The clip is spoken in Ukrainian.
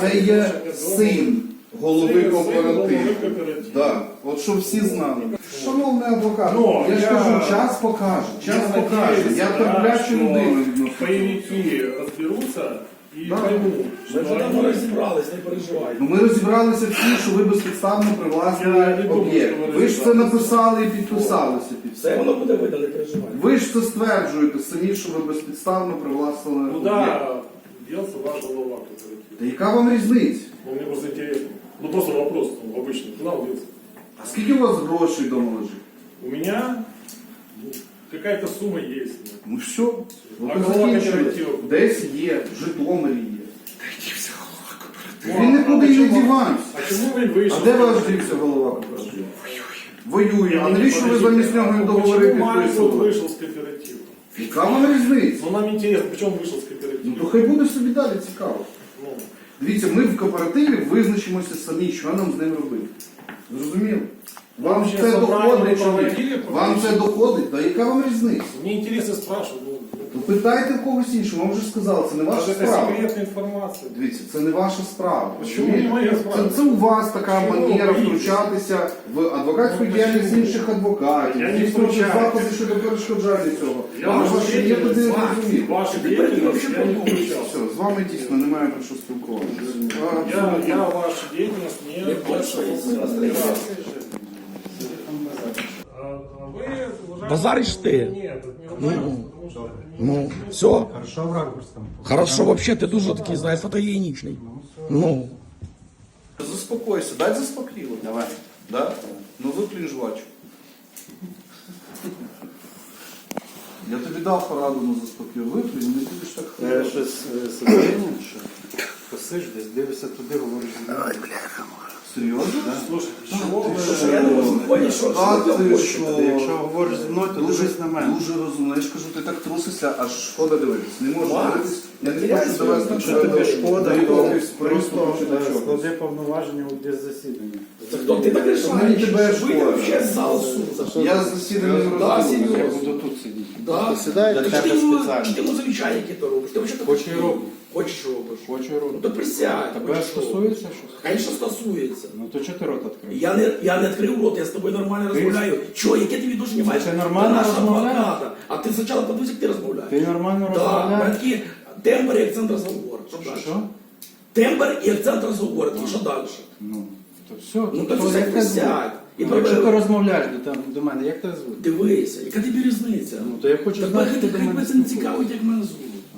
Це є син голови кооперативу. Да. От щоб всі знали. Шановний адвокат, Ну, я ж я- кажу, час покаже. Час Я покаже. Я терплячу людину. Боевики разберутся и Да. поймут, Ми вже давно розібрались, не переживайте. Ну ми розібралися всі, що ви безпідставно Я привласнили думаю, об'єкт. що ви Ви ж це розібралися. написали і підписалися під Все це. воно буде видно, не переживайте. Ви ж це стверджуєте самі, що ви безпідставно привласнили об'єкт. Куда делся ваш голова кооператива? Та яка вам різниця? Ну, мне просто интересно. Ну, просто вопрос ну, обычный. Куда он делся? А скільки у вас грошей вдома лежить? У меня ну, какая-то сумма есть. ну. Ну все, ви А голова закінчили. кооперативу? Десь є, в Житомирі є. Ну, Він а нікуди не почему- дівався. А чему вы вышли? А де ваш дівся голова кооперативу? Воює. А навіщо ви замість нього договори Почему Майкл підписували? вышел с кооператива? Яка вам різниця? Ну, нам интересно, почему он вышел с Ну то хай буде собі далі цікаво. Ну, Дивіться, ми в кооперативі визначимося самі, що нам з ним робити. Зрозуміло? Вам Ще це доходить чи ні? проводили. Вам це доходить? Та яка вам різниця? мне интересно спрашивать. Ну, Ну питайте в когось іншого, вам вже сказали, це не ваша это справа. секретная информация. Дивіться, це не ваша справа. Чому не моя справа? Це, це у вас така Чому манера втручатися в адвокатську Ну, діяльність чому? інших адвокатів, Я не здійснювати втручаюсь. заходи щодо перешкоджання цього. Я Вам ваше є туди розуміти. вашу Ты деятельность я не. Все, з вами дійсно немає про що спілкуватися. Я, я вашу деятельность не Не больше, если раз Базаришь ты? Нет, это не уважаемый, потому что... Ну, все. Хорошо в ракурсом. Хорошо, вообще, ти дуже такий, знаєш, фотогенічний. Ну. Заспокойся, дай заспокійливо. Давай. Да? Ну виплюнь жвачку. Я тобі дав пораду на заспокійливо. Виплюнь, не будеш так Я хвилювати. щось е, сидіння, що посиш десь, дивишся туди, говориш. Серйозно? Слушайте, С чего вы... Що я не розумію, що А що ти ви що? Якщо говориш зі мною, то Дуже, дивись на мене. дуже розумно. Я ж кажу, ти так трусишся, аж шкода дивитися. Не можу Макс, дивитися. Я не хочу довести думку. Якщо тобі шкода, то просто до склади повноваження у десь засідання. Це хто ти так рішаєш? Мені тебе Вийди шкода. вообще з залу. Я з засідання не розумію. Я буду тут сидіти. Да. Ти йому-. Ти які то робиш. Ти вообще так і роблю. Хочеш робиш. Хочу Ну робити. то присядь. Тебе робиш. стосується щось? Хай стосується. Ну то чого ти рот відкрив? Я не, я не відкрив рот, я з тобою нормально розмовляю. Чого, яке ти відношення маєш? Це нормально до нашого розмовляєш? адвоката? А ти спочатку подивись, як ти розмовляєш. Ти нормально Да, розмовляєш? братки, тембр і акцент розговору. Що далі? Що? Тембр і акцент розговору. І що далі? Ну, то все. Ну, то все як тебе звуть? І Ну, Якщо ти розмовляєш до, там, до мене, як тебе звуть? Дивися, яка тобі різниця? Ну, то я хочу Тебе знати, хай хто до хай мене тебе не спілкується. цікавить, як мене звуть.